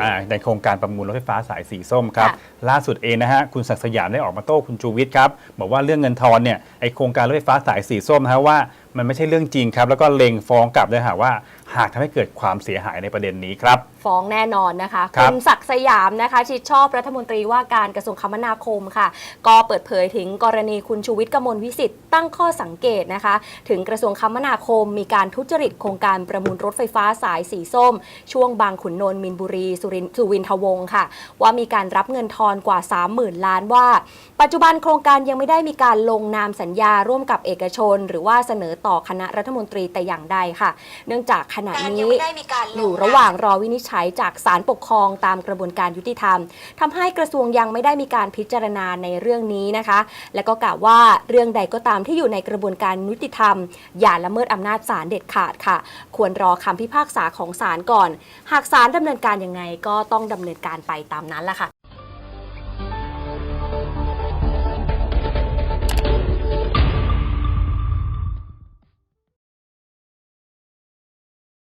อ่าในโครงการประมูลรถไฟฟ้าสายสีส้มครับ ค่ะ ล่าสุดเองนะฮะคุณศักดิ์สยามได้ออกมาโต้คุณชูวิทย์ครับบอกว่าเรื่องเงินทอนเนี่ยไอโครงการรถไฟฟ้าสายสีส้มนะฮะว่ามันไม่ใช่เรื่องจริงครับแล้วก็เล็งฟ้องกลับด้วยฮะว่า หากทำให้เกิดความเสียหายในประเด็นนี้ครับ ฟ้องแน่นอนนะคะครับณศักดิ์สยามนะคะ ชิดชอบรัฐมนตรีว่าการกระทรวงคมนาคมค่ะ ก็เปิดเผยถึงกรณีคุณชูวิทย์กมลวิสิทธิ์ตั้งข้อสังเกตนะคะ ถึงกระทรวงคมนาคม มีการทุจริตโครงการประมูลรถไฟฟ้าสายสีส้ม ช่วงบางขุนนนท์มินบุรี สุรินทร์สุวินทวงศ์ค่ะ ว่ามีการรับเงินทอนกว่า 30,000 ล้านว่า ปัจจุบันโครงการยังไม่ได้มีการลงนามสัญญาร่วมกับเอกชน หรือว่าเสนอต่อคณะรัฐมนตรีแต่อย่างใดค่ะ เนื่องจากขณะนี้ อยู่ระหว่างรอวินิจฉัยจากศาลปกครองตามกระบวนการยุติธรรมทำให้กระทรวงยังไม่ได้มีการพิจารณาในเรื่องนี้นะคะ และก็กล่าวว่าเรื่องใดก็ตามที่อยู่ในกระบวนการยุติธรรม อย่าละเมิดอำนาจศาลเด็ดขาดค่ะ ควรรอคำพิพากษาของศาลก่อน หากศาลดำเนินการยังไงก็ต้องดำเนินการไปตามนั้นแหละค่ะ